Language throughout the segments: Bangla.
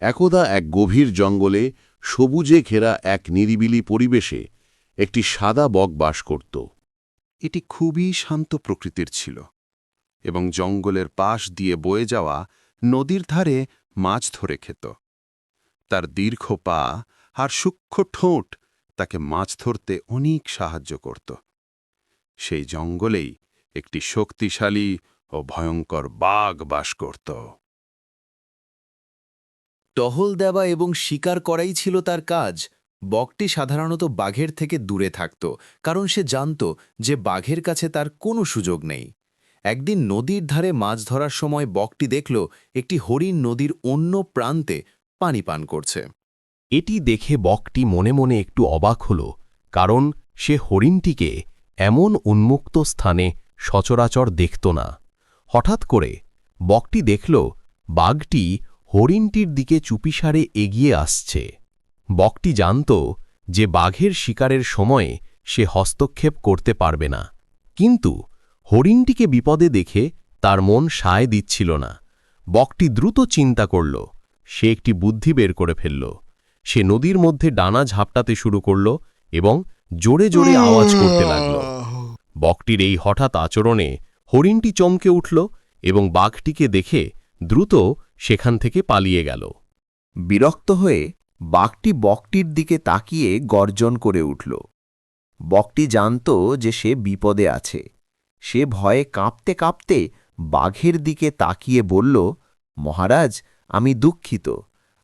একদা এক গভীর জঙ্গলে সবুজে ঘেরা এক নিরিবিলি পরিবেশে একটি সাদা বক বাস করত। এটি খুবই শান্ত প্রকৃতির ছিল এবং জঙ্গলের পাশ দিয়ে বয়ে যাওয়া নদীর ধারে মাছ ধরে খেত। তার দীর্ঘ পা আর সূক্ষ্ম ঠোঁট তাকে মাছ ধরতে অনেক সাহায্য করত। সেই জঙ্গলেই একটি শক্তিশালী ও ভয়ঙ্কর বাঘ বাস করত। টহল দেওয়া এবং শিকার করাই ছিল তার কাজ। বকটি সাধারণত বাঘের থেকে দূরে থাকত, কারণ সে জানত যে বাঘের কাছে তার কোনো সুযোগ নেই। একদিন নদীর ধারে মাছ ধরার সময় বকটি দেখল একটি হরিণ নদীর অন্য প্রান্তে পানি পান করছে। এটি দেখে বকটি মনে মনে একটু অবাক হল, কারণ সে হরিণটিকে এমন উন্মুক্ত স্থানে সচরাচর দেখত না। হঠাৎ করে বকটি দেখল বাঘটি হরিণটির দিকে চুপিসারে এগিয়ে আসছে। বকটি জানত যে বাঘের শিকারের সময়ে সে হস্তক্ষেপ করতে পারবে না। কিন্তু হরিণটিকে বিপদে দেখে তার মন সায় দিচ্ছিল না। বকটি দ্রুত চিন্তা করল। সে একটি বুদ্ধি বের করে ফেলল। সে নদীর মধ্যে ডানা ঝাপটাতে শুরু করল এবং জোরে জোরে আওয়াজ করতে লাগল। বকটির এই হঠাৎ আচরণে হরিণটি চমকে উঠল এবং বাঘটিকে দেখে দ্রুত সেখান থেকে পালিয়ে গেল। বিরক্ত হয়ে বাঘটি বকটির দিকে তাকিয়ে গর্জন করে উঠল। বকটি জানত যে সে বিপদে আছে। সে ভয়ে কাঁপতে কাঁপতে বাঘের দিকে তাকিয়ে বলল, মহারাজ, আমি দুঃখিত।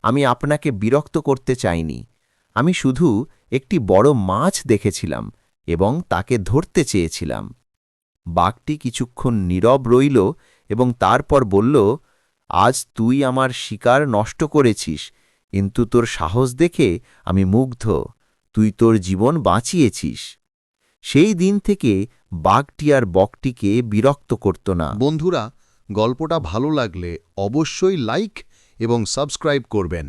আমি আপনাকে বিরক্ত করতে চাইনি। আমি শুধু একটি বড় মাছ দেখেছিলাম এবং তাকে ধরতে চেয়েছিলাম। বাঘটি কিছুক্ষণ নীরব রইল এবং তারপর বলল আজ তুই আমার শিকার নষ্ট করেছিস, কিন্তু তোর সাহস দেখে আমি মুগ্ধ, তুই তোর জীবন বাঁচিয়েছিস। সেই দিন থেকে বাঘটি আর বকটিকে বিরক্ত করত না। বন্ধুরা, গল্পটা ভালো লাগলে অবশ্যই লাইক এবং সাবস্ক্রাইব করবেন।